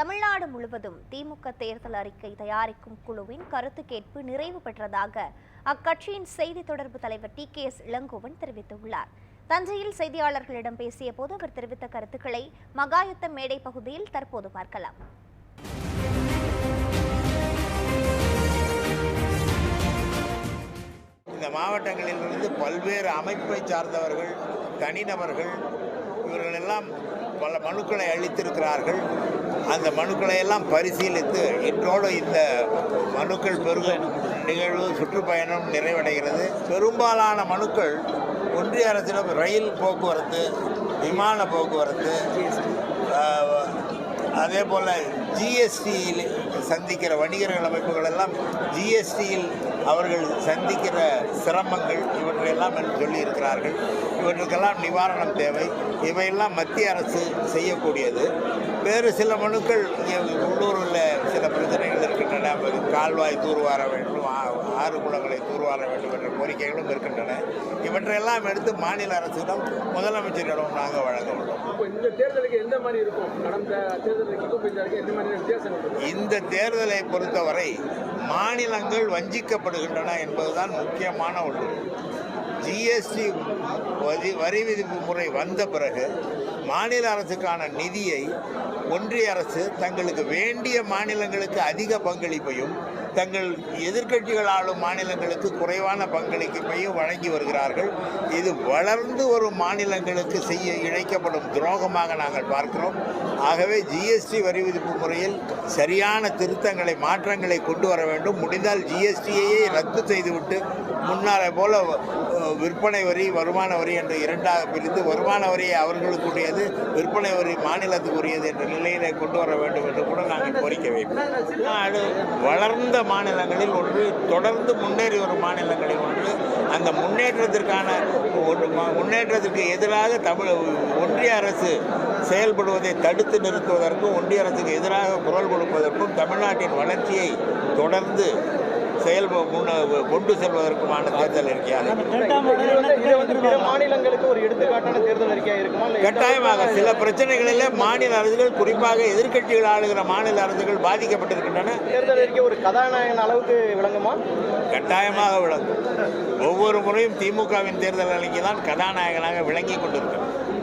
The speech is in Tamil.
தமிழ்நாடு முழுவதும் திமுக தேர்தல் அறிக்கை தயாரிக்கும் குழுவின் கருத்து கேட்பு நிறைவு பெற்றதாக அக்கட்சியின் செய்தி தொடர்பு தலைவர் டி கே எஸ் இளங்கோவன் தெரிவித்துள்ளார். தஞ்சையில் செய்தியாளர்களிடம் பேசிய போது அவர் தெரிவித்த கருத்துக்களை மகாயுத்த மேடை பகுதியில் தற்போது பார்க்கலாம். இந்த மாவட்டங்களிலிருந்து பல்வேறு அமைப்பை சார்ந்தவர்கள் தனிநபர்கள் இவர்கள் எல்லாம் பல மனுக்களை அளித்திருக்கிறார்கள். அந்த மனுக்களை எல்லாம் பரிசீலித்து இன்றோடு இந்த மனுக்கள் பெருகும் நிகழ்வு சுற்றுப்பயணம் நிறைவடைகிறது. பெரும்பாலான மனுக்கள் ஒன்றிய அரசிடம் ரயில் போக்குவரத்து விமான போக்குவரத்து அதே போல் ஜிஎஸ்டியில் சந்திக்கிற வணிகர்கள் அமைப்புகள் எல்லாம் ஜிஎஸ்டியில் அவர்கள் சந்திக்கிற சிரமங்கள் இவற்றையெல்லாம் என்று சொல்லியிருக்கிறார்கள். இவற்றுக்கெல்லாம் நிவாரணம் தேவை. இவையெல்லாம் மத்திய அரசு செய்யக்கூடியது. வேறு சில மனுக்கள் இங்கே உள்ளூரில் சில பிரச்சனைகள் இருக்கின்றன. கால்வாய் தூர்வார வேண்டும் ஆ- ஆறு குளங்களை தூர்வார வேண்டும் என்ற கோரிக்கைகளும் இருக்கின்றன. இவற்றையெல்லாம் எடுத்து மாநில அரசிடம் முதலமைச்சரிடம் நாங்கள் வழங்க உள்ளோம் இந்த தேர்தலுக்கு எந்த மாதிரி இருக்கும்? கடந்த இந்த தேர்தலை பொறுத்தவரை மாநிலங்கள் வஞ்சிக்கப்படுகின்றன என்பதுதான் முக்கியமான ஒன்று. ஜிஎஸ்டி வரி வரி விதிப்பு முறை வந்த பிறகு மாநில அரசுக்கான நிதியை ஒன்றிய அரசு தங்களுக்கு வேண்டிய மாநிலங்களுக்கு அதிக பங்களிப்பையும் தங்கள் எதிர்கட்சிகள் ஆளும் மாநிலங்களுக்கு குறைவான பங்களிப்பையும் வழங்கி வருகிறார்கள். இது வளர்ந்து வரும் மாநிலங்களுக்கு செய்ய இழைக்கப்படும் துரோகமாக நாங்கள் பார்க்கிறோம். ஆகவே ஜிஎஸ்டி வரி விதிப்பு முறையில் சரியான திருத்தங்களை மாற்றங்களை கொண்டு வர வேண்டும். முடிந்தால் ஜிஎஸ்டியையே ரத்து செய்துவிட்டு முன்னாலே போல விற்பனை வரி வருமான வரி என்று இரண்டாக பிரித்து வருமான வரியை அவர்களுக்குரியது விற்பனை வரி மாநிலத்துக்குரியது என்ற நிலையிலே கொண்டு வர வேண்டும் என்று கூட நாங்கள் கோரிக்கை வைப்போம். வளர்ந்த வளர்ந்த மாநிலங்களில் ஒன்று தொடர்ந்து முன்னேறி வரும் மாநிலங்களில் ஒன்று. அந்த முன்னேற்றத்திற்கான ஒரு முன்னேற்றத்திற்கு எதிராக தமிழ் ஒன்றிய அரசு செயல்படுவதை தடுத்து நிறுத்துவதற்கும் ஒன்றிய அரசுக்கு எதிராக குரல் கொடுப்பதற்கும் தமிழ்நாட்டின் வளர்ச்சியை தொடர்ந்து முன்ன கொண்டு செல்வதற்குமான தேர்தல் அறிக்கையாக மாநிலங்களுக்கு ஒரு எடுத்துக்காட்டான தேர்தல் அறிக்கையா இருக்குமா? கட்டாயமாக சில பிரச்சனைகளிலே மாநில அரசுகள் குறிப்பாக எதிர்க்கட்சிகள் ஆளுகிற மாநில அரசுகள் பாதிக்கப்பட்டிருக்கின்றன. தேர்தல் அறிக்கை ஒரு கதாநாயகன் அளவுக்கு விளங்குமா? கட்டாயமாக விளங்கும். ஒவ்வொரு முறையும் திமுகவின் தேர்தல் அன்னைக்கு தான் கதாநாயகனாக விளங்கி கொண்டிருக்கிறது